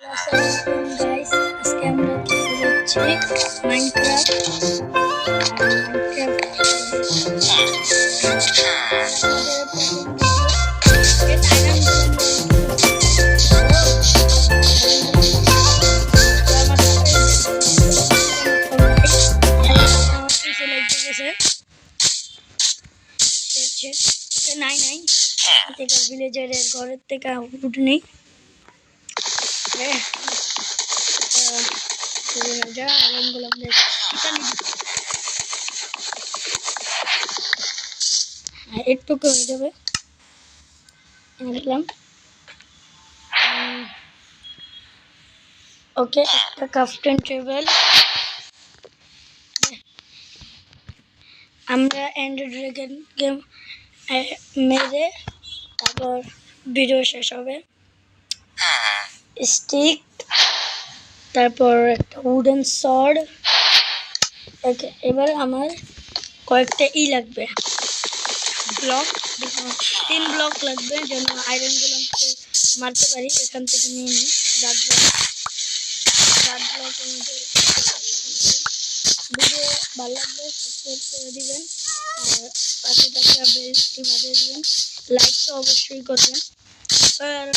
Guys আজকে আমরা খেলতে যাচ্ছি মাইনক্রাফট নাই নাই থেকে ভিলেজারের ঘরের থেকে উঠে নেই eh uh, tuloy na dyan alam ko lang guys kita nito আর একটুকু হয়ে যাবে। দেখলাম। ওকে একটা কাফটেন টেবিল আমরা অ্যান্ড্রয়েড ড্রাগন গেম মেরে তারপর ভিডিও শেষ হবে। হ্যাঁ। স্টিক তারপর একটা উডেন সর্ড ওকে, এবার আমার কয়েকটা ই লাগবে। ব্লক, তিন ব্লক লাগবে যেন আয়রনগুলো মারতে পারি, এখান থেকে নিয়ে নিই। চার ব্লক চার ব্লক ভিডিও ভালো লাগবে সাবস্ক্রাইব করে দিবেন। আর পাশে থাকা বেলটি বাজিয়ে দিবেন। লাইক তো অবশ্যই করবেন। Selam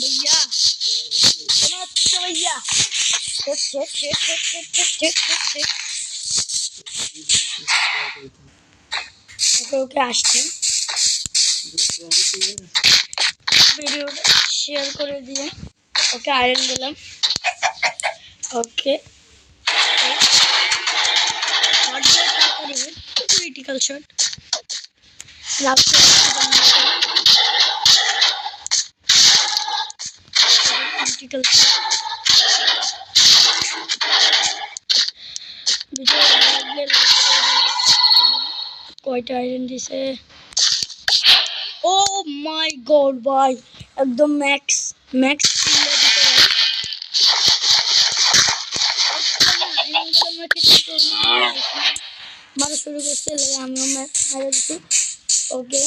ya. Selam ya. Çık çık çık çık çık çık çık çık. Google açtım. Videoda share করে দিন ওকে আয়রন দিলাম ওকে vertical shot. Love কয়টা আয়রন দিছে? ও মাই গড ভাই, একদম ম্যাক্স ম্যাক্স দিতে মারা শুরু করছে আমিও মারা ওকে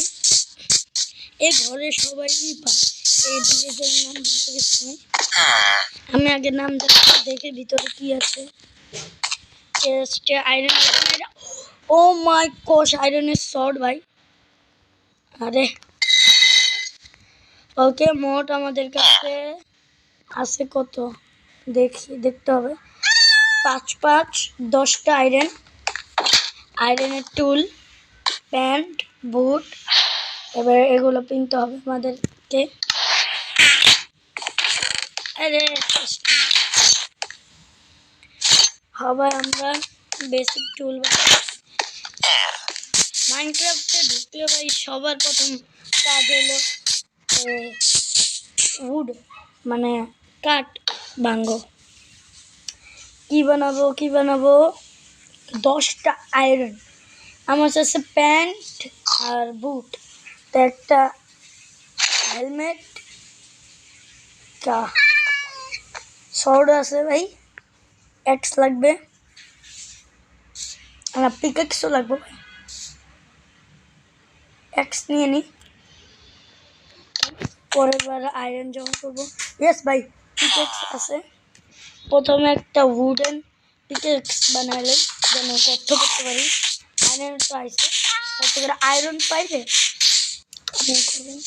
এই ঘরে সবাই পায়? সময় আমি আগে নাম দেখে দেখে ভিতরে কি আছে। আয়রন ও মাই কোশ আয়রনের শর্ট ভাই। আরে। ওকে মোট আমাদের কাছে আছে কত? দেখি দেখতে হবে। পাঁচ পাঁচ দশটা আয়রন আয়রনের টুল প্যান্ট বুট এবার এগুলো কিনতে হবে আমাদেরকে। আরে আমরা বেসিক টুল মাইনক্রাফটে ঢুকলে ভাই সবার প্রথম কাজ হলো উড মানে কাঠ ভাঙ্গো কি বানাবো কি বানাবো? দশটা আয়রন আমার কাছে প্যান্ট আর বুট একটা হেলমেট কা শর্ট আছে ভাই এক্স লাগবে আর পিকেক্সও লাগবে ভাই এক্স নিয়ে নিই পরের বার আয়রন জমা করব ইয়েস ভাই পিকেক্স আছে প্রথমে একটা উডেন পিকেক্স বানাইলে যেন গর্ত করতে পারি আয়রন তো আইসে তাতে করে আয়রন পাইলে আপনি করবেন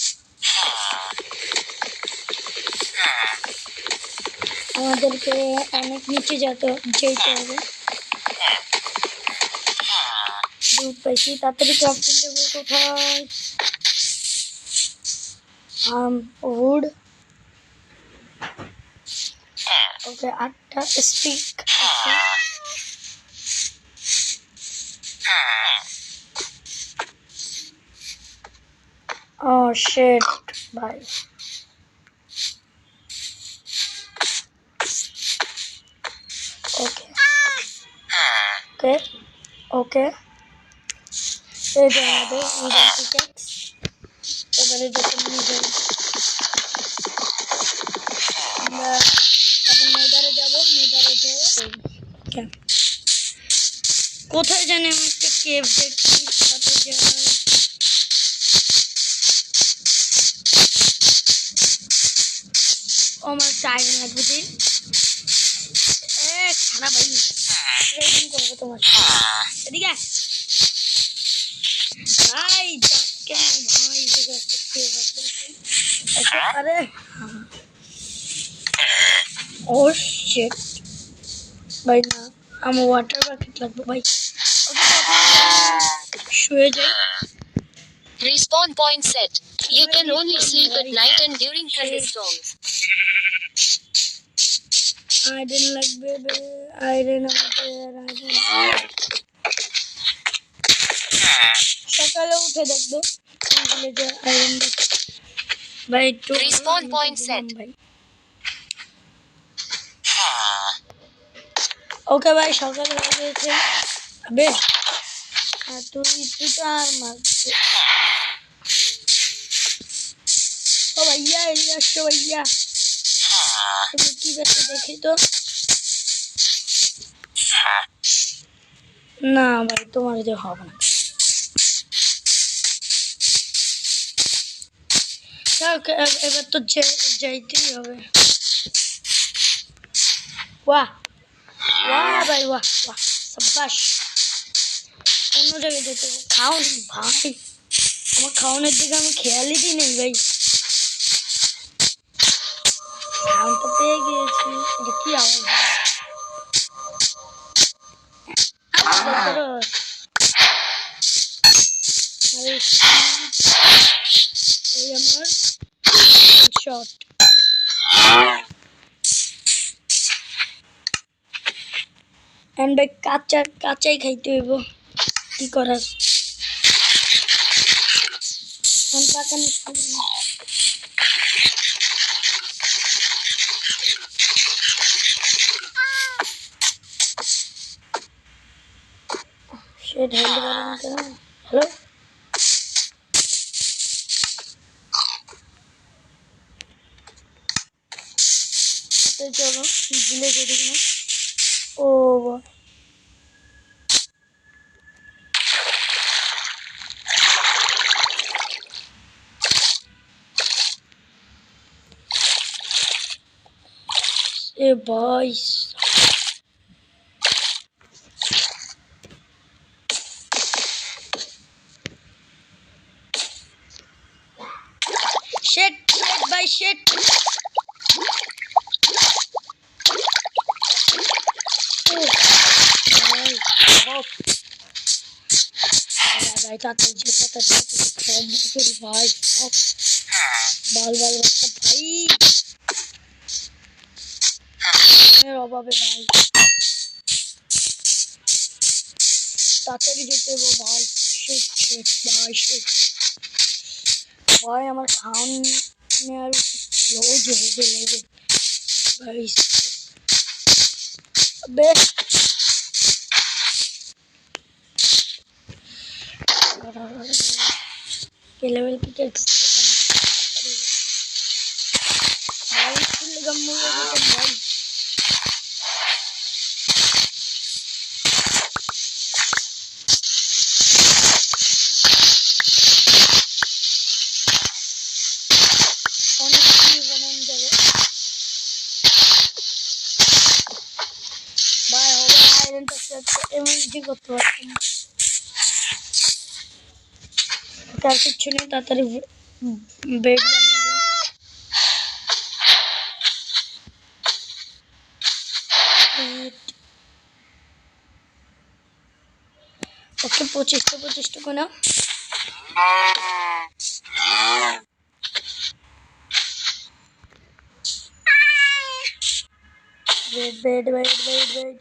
আমাদেরকে অনেক নিচে যেতে যেতে হবে দুধ পাইছি তাড়াতাড়ি ক্রাফটিং টেবিল কোথায় আম উড ওকে আটটা স্টিক আছে ও শেট ভাই ওকে ওকে ওকে? এই এবারে যখন নিজের মেদারে যাব, মেদারে যেয়ে কোথায় জানি আমি একটা কেভ দেখছি তাতে যাই আমার টাইম লাগবে যে এ খারাপ ভাই ট্রেডিং করব তোমার। এদিকে। ভাই কেন ভাই আছে? এসে আরে ও শিট ভাই না আমার ওয়াটার বাকেট লাগবে ভাই। ওকে, শুয়ে যাই। Respawn point set. You can only sleep at night and during thunderstorms. Iron লাগবে আয়রন আমাদের সকালে উঠে দেখবে যে আয়রন ভাই একটু Respawn point set. ভাই। ওকে ভাই সকালে হয়ে গেছে আবে আর তুই তুই তো আর মারছিস ও ভাইয়া এদিকে আসো ভাইয়া। তুমি কি করতে দেখি তো? না ভাই তোমার যে হবে না। এবার তো যাইতেই হবে। বাহ। বাহ ভাই বাহ বাহ সাব্বাস। অন্য জায়গায় যেতে খাওন ভাই। আমার খাওয়ানোর দিকে আমি খেয়ালই দিই নেই ভাই। এটা কি আওয়াজ? এই আমার কাঁচা কাঁচাই খাইতে হইব। কি করার? খাব না। সে ঢেলতে পারে না কেন হ্যালো তো চলো ভুলে যেতে না ও বাবা। এ ভাই শেট শেট ভাই শেট ভাই বাপ। ভাই তাতে যে তাতে সব বছর ভাই সব বাল বাল বাচ্চা ভাই এর অভাবে ভাই তাড়াতাড়ি যেতে হবে ভাই শেট শেট ভাই শেট ভাই আমার খাওয়ান নেওয়ার রোজ হেঁটে লেগে ভাই বে ये लेवल की क्या Bye, hope I didn't accept the image you got to বানিয়ে দিই। Bed। ওকে পঁচিশটা পঁচিশটা করে নাও। Bed bed bed bed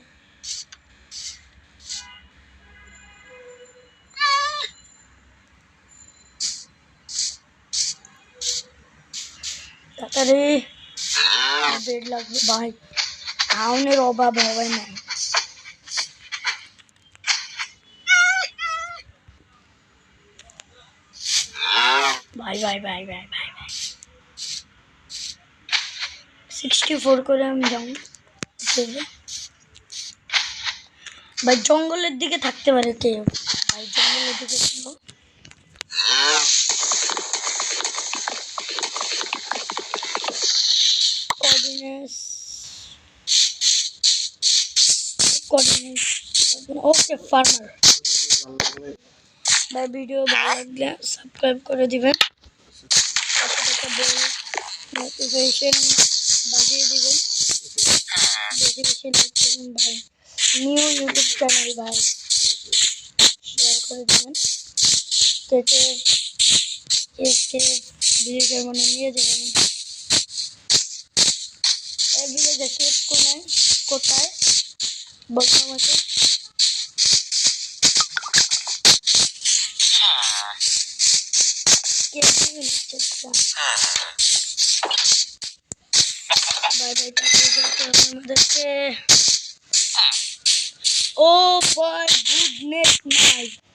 Bed তাড়াতাড়ি বেড লাগবে ভাই খাওনের অভাব হবে না ভাই ভাই ভাই ভাই ভাই ভাই সিক্সটি ফোর করে আমি যাব দেবে। ভাই জঙ্গলের দিকে থাকতে পারে কেউ ভাই জঙ্গলের দিকে ওকে ফার্মার ভাই ভিডিও ভালো লাগলে সাবস্ক্রাইব করে দিবেন। নোটিফিকেশন বাজিয়ে দিবেন। লাইক করুন ভাই। নিউ ইউটিউব চ্যানেল ভাই। শেয়ার করে দিবেন। কেটে এসকে ভিডিওটার মানে নিয়ে যাবেন ভিডিওটা শেষ কোনায় কোথায় বলতো আমাকে আমাদেরকে ও বাই গুড নেট নাইট